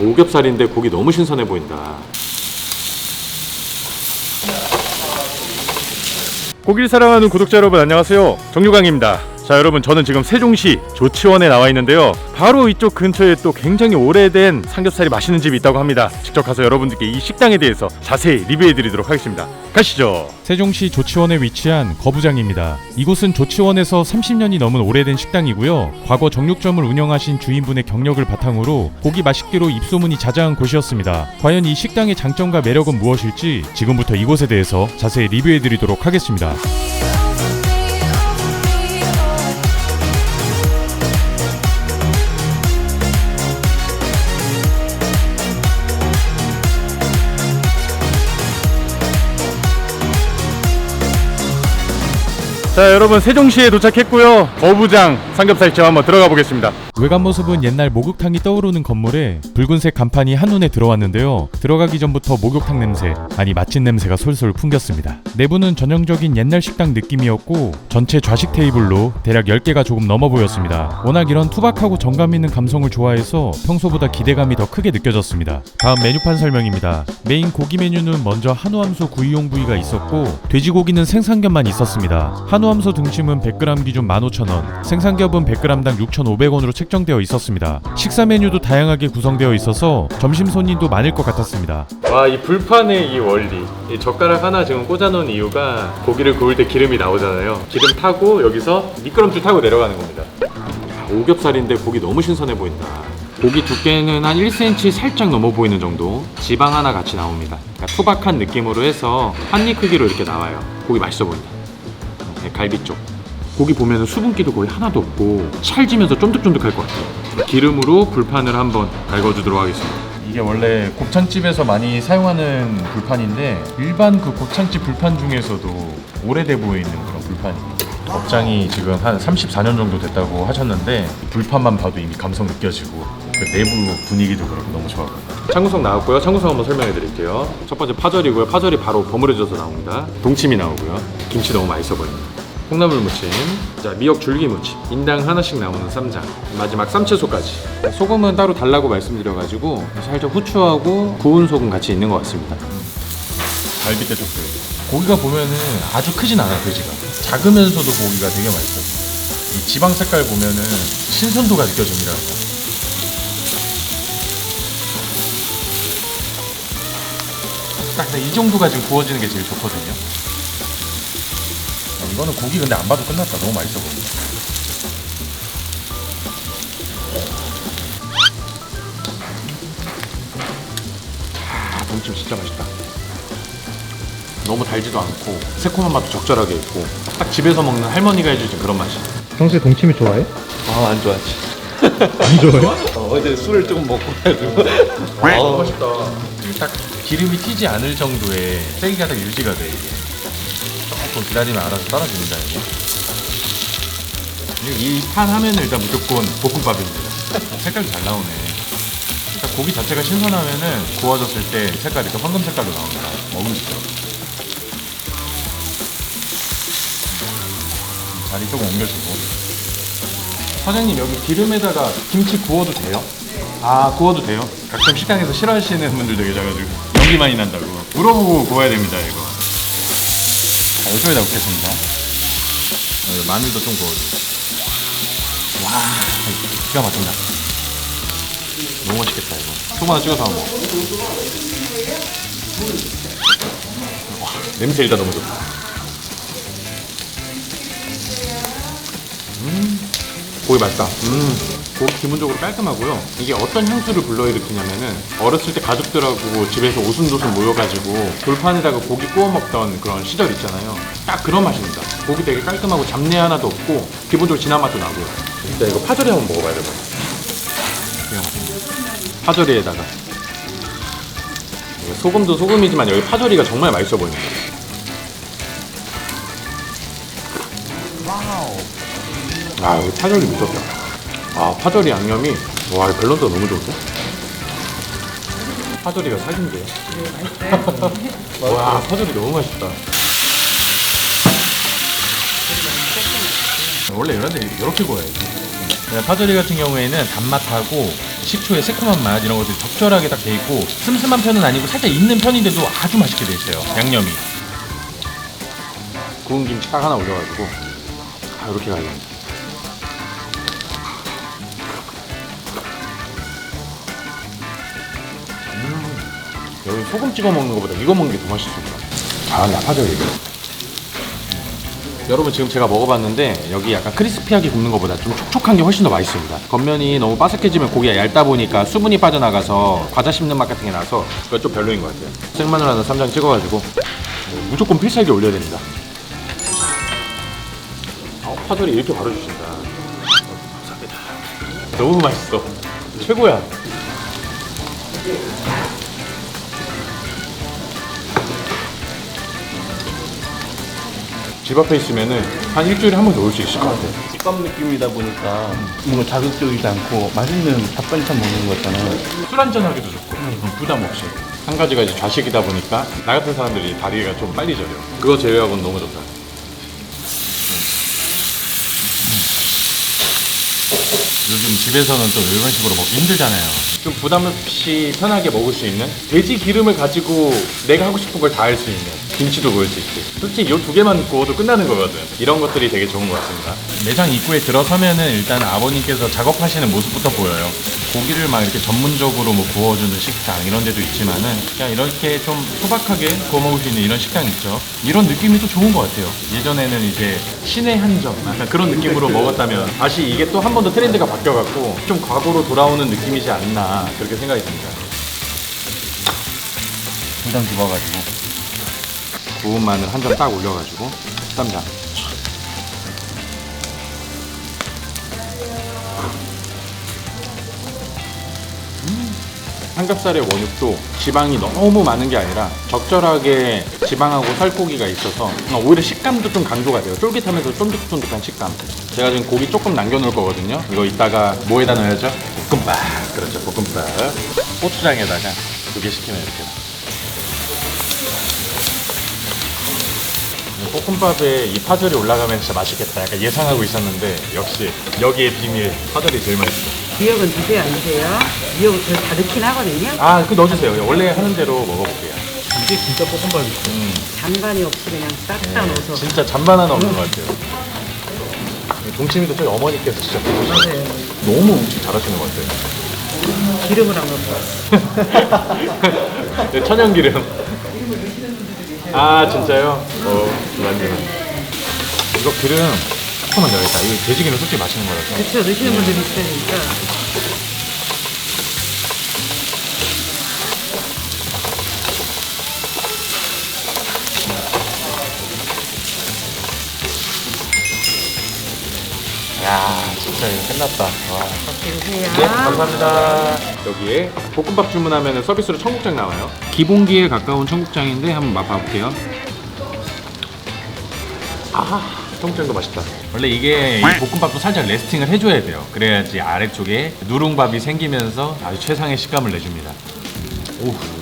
오겹살인데 고기 너무 신선해 보인다. 고기를 사랑하는 구독자 여러분 안녕하세요. 정유강입니다. 자 여러분 저는 지금 세종시 조치원에 나와 있는데요. 바로 이쪽 근처에 또 굉장히 오래된 삼겹살이 맛있는 집이 있다고 합니다. 직접 가서 여러분들께 이 식당에 대해서 자세히 리뷰해 드리도록 하겠습니다. 가시죠. 세종시 조치원에 위치한 거부장입니다. 이곳은 조치원에서 30년이 넘은 오래된 식당이고요. 과거 정육점을 운영하신 주인분의 경력을 바탕으로 고기 맛있기로 입소문이 자자한 곳이었습니다. 과연 이 식당의 장점과 매력은 무엇일지 지금부터 이곳에 대해서 자세히 리뷰해 드리도록 하겠습니다. 자 여러분 세종시에 도착했고요. 거부장 삼겹살집 한번 들어가 보겠습니다. 외관 모습은 옛날 목욕탕이 떠오르는 건물에 붉은색 간판이 한눈에 들어왔는데요. 들어가기 전부터 목욕탕 냄새 아니 맛집 냄새가 솔솔 풍겼습니다. 내부는 전형적인 옛날 식당 느낌이었고 전체 좌식 테이블로 대략 10개가 조금 넘어 보였습니다. 워낙 이런 투박하고 정감 있는 감성을 좋아해서 평소보다 기대감이 더 크게 느껴졌습니다. 다음 메뉴판 설명입니다. 메인 고기 메뉴는 먼저 한우함소 구이용 부위가 있었고 돼지고기는 생삼겹만 있었습니다. 한우 함소 등심은 100g 기준 15,000원, 생삼겹은 100g당 6,500원으로 책정되어 있었습니다. 식사 메뉴도 다양하게 구성되어 있어서 점심 손님도 많을 것 같았습니다. 와, 이 불판의 이 원리. 이 젓가락 하나 지금 꽂아놓은 이유가 고기를 구울 때 기름이 나오잖아요. 기름 타고 여기서 미끄럼틀 타고 내려가는 겁니다. 오겹살인데 고기 너무 신선해 보인다. 고기 두께는 한 1cm 살짝 넘어 보이는 정도 지방 하나 같이 나옵니다 그러니까 투박한 느낌으로 해서 한 입 크기로 이렇게 나와요 고기 맛있어 보인다 네, 갈비 쪽 고기 보면 수분기도 거의 하나도 없고 찰지면서 쫀득쫀득할 것 같아요 기름으로 불판을 한번 갈궈주도록 하겠습니다 이게 원래 곱창집에서 많이 사용하는 불판인데 일반 그 곱창집 불판 중에서도 오래돼 보이는 그런 불판입니다 업장이 지금 한 34년 정도 됐다고 하셨는데 불판만 봐도 이미 감성 느껴지고 그 내부 분위기도 그렇고 너무 좋았거든요. 창구석 나왔고요. 창구석 한번 설명해 드릴게요. 첫 번째 파절이고요. 파절이 바로 버무려져서 나옵니다. 동치미 나오고요. 김치 너무 맛있어 보입니다. 콩나물 무침, 자 미역 줄기 무침, 인당 하나씩 나오는 쌈장, 마지막 쌈채소까지. 소금은 따로 달라고 말씀드려가지고 살짝 후추하고 구운 소금 같이 있는 것 같습니다. 갈비대 쪽도 고기가 보면은 아주 크진 않아 돼지가. 작으면서도 고기가 되게 맛있어 이 지방 색깔 보면은 신선도가 느껴집니다. 딱 이 정도가 지금 구워지는 게 제일 좋거든요. 아, 이거는 고기 근데 안 봐도 끝났다. 너무 맛있어 보인다 아 동찜 진짜 맛있다. 너무 달지도 않고 새콤한 맛도 적절하게 있고 딱 집에서 먹는 할머니가 해주신 그런 맛이야. 평소에 동치미 좋아해? 아 안 좋아하지. 안 좋아해? 어, 어제 술을 조금 먹고 가지고. 아 맛있다. 딱 기름이 튀지 않을 정도의 세기가 딱 유지가 돼 이게 조금 기다리면 알아서 떨어집니다 이 판 하면은 일단 무조건 볶음밥입니다. 색깔도 잘 나오네. 일단 고기 자체가 신선하면은 구워졌을 때 색깔이 또 황금 색깔로 나옵니다. 먹으시죠. 자리 조금 옮겨주고. 사장님 여기 기름에다가 김치 구워도 돼요? 아 구워도 돼요? 가끔 식당에서 싫어하시는 분들도 계셔가지고 연기 많이 난다고. 물어보고 구워야 됩니다 이거 자 이쪽에다 붓겠습니다 어, 마늘도 좀 구워주고 와 기가 막힌다. 너무 맛있겠다 이거. 소금 하나 찍어서 한번. 먹어 와 냄새 일단 너무 좋다. 고기 맛있다. 음, 고기 기본적으로 깔끔하고요. 이게 어떤 향수를 불러일으키냐면은 어렸을 때 가족들하고 집에서 오순도순 모여가지고 돌판에다가 고기 구워 먹던 그런 시절 있잖아요. 딱 그런 맛입니다. 고기 되게 깔끔하고 잡내 하나도 없고 기본적으로 진한 맛도 나고요. 일단 이거 파절이 한번 먹어봐야 될 것 같아요. 파절이에다가 소금도 소금이지만 여기 파절이가 정말 맛있어 보입니다. 아 여기 파절이 미쳤다 아 파절이 양념이 와 밸런스가 너무 좋은데? 파절이가 사기인데요? 와 파절이 너무 맛있다 원래 이런 데 이렇게 구워야지 그냥 파절이 같은 경우에는 단맛하고 식초의 새콤한 맛 이런 것들이 적절하게 딱 돼 있고 슴슴한 편은 아니고 살짝 있는 편인데도 아주 맛있게 돼 있어요. 양념이. 구운 김치 딱 하나 올려가지고 아 이렇게 가야 됩니다. 여기 소금 찍어 먹는 것보다 이거 먹는 게 더 맛있습니다. 아, 나 파절이. 여러분 지금 제가 먹어봤는데 여기 약간 크리스피하게 굽는 것보다 좀 촉촉한 게 훨씬 더 맛있습니다. 겉면이 너무 바삭해지면 고기가 얇다 보니까 수분이 빠져나가서 과자 씹는 맛 같은 게 나서 그거 좀 별로인 것 같아요. 생마늘 하나 3장 찍어가지고 무조건 필살기 올려야 됩니다. 아, 파절이 이렇게 바로 주신다. 감사합니다. 너무 맛있어. 최고야. 집 앞에 있으면은 한 일주일에 한 번도 올수 있을 것 같아. 집밥 느낌이다 보니까 뭔가 자극적이지 않고 맛있는 밥반찬 먹는 거잖아요. 술 한잔 하기도 좋고 음, 부담 없이. 한 가지가 이제 좌식이다 보니까 나 같은 사람들이 다리가 좀 빨리 저려. 그거 제외하고는 너무 좋다. 요즘 집에서는 또 이런 식으로 먹기 힘들잖아요. 좀 부담 없이 편하게 먹을 수 있는 돼지 기름을 가지고 내가 하고 싶은 걸 다 할 수 있는 김치도 구울 수 있고 솔직히 이두 개만 구워도 끝나는 거거든 이런 것들이 되게 좋은 것 같습니다 매장 입구에 들어서면은 일단 아버님께서 작업하시는 모습부터 보여요. 고기를 막 이렇게 전문적으로 뭐 구워주는 식당 이런 데도 있지만은 그냥 이렇게 좀 소박하게 구워 먹을 수 있는 이런 식당 있죠. 이런 느낌이 또 좋은 것 같아요. 예전에는 이제 신의 한정 약간 그런 느낌으로 먹었다면 다시 이게 또 한 번 더 트렌드가 바뀌어갖고 좀 과거로 돌아오는 느낌이지 않나 그렇게 생각이 듭니다 한장 집어가지고. 구운 마늘 한점딱 올려가지고 쌈장 음, 삼겹살의 원육도 지방이 너무 많은 게 아니라 적절하게 지방하고 살코기가 있어서 오히려 식감도 좀 강조가 돼요. 쫄깃하면서 쫀득쫀득한 식감. 제가 지금 고기 조금 남겨놓을 거거든요. 이거 이따가 뭐에다 넣어야죠? 볶음밥. 그렇죠, 볶음밥. 고추장에다가 두 개 시키면 이렇게. 볶음밥에 이 파절이 올라가면 진짜 맛있겠다. 약간 예상하고 있었는데 역시 여기에 비밀 파절이 제일 맛있어. 미역은 드세요 안 드세요? 미역은 저다 넣긴 하거든요. 아, 그 넣어주세요. 원래 하는 대로 먹어볼게요. 이게 진짜 볶음밥이죠. 잔반이 없이 그냥 싹다 넣어서. 진짜 잔반 하나 없는 것 같아요. 동치미도 저희 어머니께서 진짜 맞아요. 너무 음식 잘하시는 것 같아요. 기름을 안 넣고. 네, 천연기름. 아, 진짜요? 어, 완전. 이거 기름 조금만 넣어야겠다. 이거 돼지기름 솔직히 맛있는 거라서. 그쵸 넣으시는 분들이 있으니까. 야, 진짜 이거 끝났다. 와. 드세요. 네, 감사합니다. 여기에 볶음밥 주문하면 서비스로 청국장 나와요. 기본기에 가까운 청국장인데 한번 맛봐볼게요. 아, 청국장도 맛있다. 원래 이게 이 볶음밥도 살짝 레스팅을 해줘야 돼요. 그래야지 아래쪽에 누룽밥이 생기면서 아주 최상의 식감을 내줍니다. 오.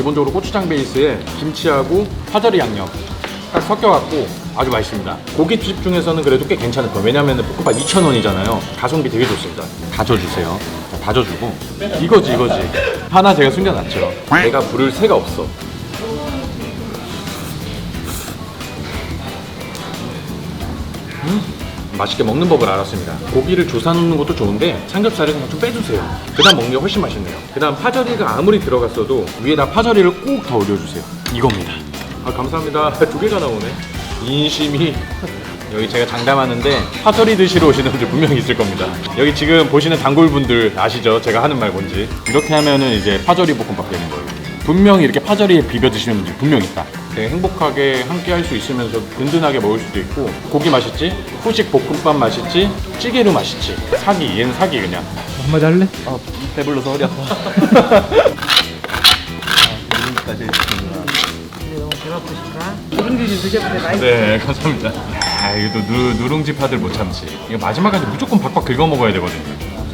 기본적으로 고추장 베이스에 김치하고 파절이 양념 딱 섞여갖고 아주 맛있습니다. 고깃집 중에서는 그래도 꽤 괜찮을 거예요. 왜냐면 볶음밥 2,000원이잖아요. 가성비 되게 좋습니다. 다져주세요. 자, 다져주고 이거지 이거지. 하나 제가 숨겨놨죠. 내가 부를 새가 없어. 음, 맛있게 먹는 법을 알았습니다. 고기를 조사 놓는 것도 좋은데 삼겹살을 그냥 좀 빼주세요. 그다음 먹는 게 훨씬 맛있네요. 그다음 파절이가 아무리 들어갔어도 위에다 파절이를 꼭 더 올려주세요. 이겁니다. 아 감사합니다. 두 개가 나오네. 인심이 여기 제가 장담하는데 파절이 드시러 오시는 분들 분명히 있을 겁니다. 여기 지금 보시는 단골분들 아시죠? 제가 하는 말 뭔지. 이렇게 하면은 이제 파절이 볶음밥 되는 거예요. 분명히 이렇게 파절이에 비벼 드시는 분들 분명 있다. 되게 행복하게 함께 할 수 있으면서 든든하게 먹을 수도 있고 고기 맛있지? 후식 볶음밥 맛있지? 찌개로 맛있지? 사기 얘는 사기 그냥. 한마디 할래? 아, 배불러서 허리 아파. 아, 지금까지 했습니다. 너무 배 아프실까? 누룽지 좀 드셔보세요. 네, 감사합니다. 아, 이거 또 누, 누룽지 파들 못 참지. 이거 마지막까지 무조건 박박 긁어 먹어야 되거든요.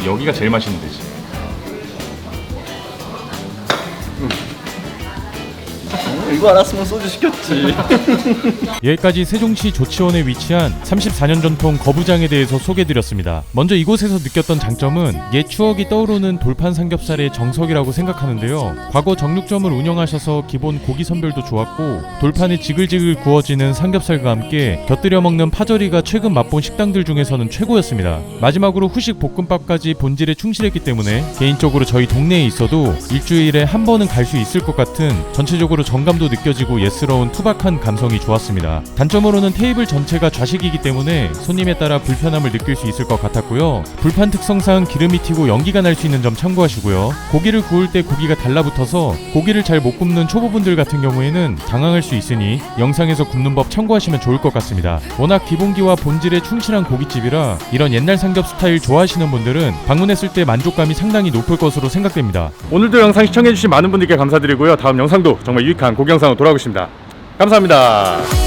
여기가 제일 맛있는 데지. 이거 알았으면 소주 시켰지. 여기까지 세종시 조치원에 위치한 34년 전통 거부장에 대해서 소개드렸습니다. 먼저 이곳에서 느꼈던 장점은 옛 추억이 떠오르는 돌판 삼겹살의 정석이라고 생각하는데요. 과거 정육점을 운영하셔서 기본 고기 선별도 좋았고 돌판에 지글지글 구워지는 삼겹살과 함께 곁들여 먹는 파절이가 최근 맛본 식당들 중에서는 최고였습니다. 마지막으로 후식 볶음밥까지 본질에 충실했기 때문에 개인적으로 저희 동네에 있어도 일주일에 한 번은 갈 수 있을 것 같은 전체적으로 정감 도 느껴지고 예스러운 투박한 감성이 좋았습니다. 단점으로는 테이블 전체가 좌식이기 때문에 손님에 따라 불편함을 느낄 수 있을 것 같았고요. 불판 특성상 기름이 튀고 연기가 날 수 있는 점 참고하시고요. 고기를 구울 때 고기가 달라붙어서 고기를 잘 못 굽는 초보분들 같은 경우에는 당황할 수 있으니 영상에서 굽는 법 참고하시면 좋을 것 같습니다. 워낙 기본기와 본질에 충실한 고깃집이라 이런 옛날 삼겹 스타일 좋아하시는 분들은 방문했을 때 만족감이 상당히 높을 것으로 생각됩니다. 오늘도 영상 시청해주신 많은 분들께 감사드리고요. 다음 영상도 정말 유익한 고기 영상으로 돌아오겠습니다. 감사합니다.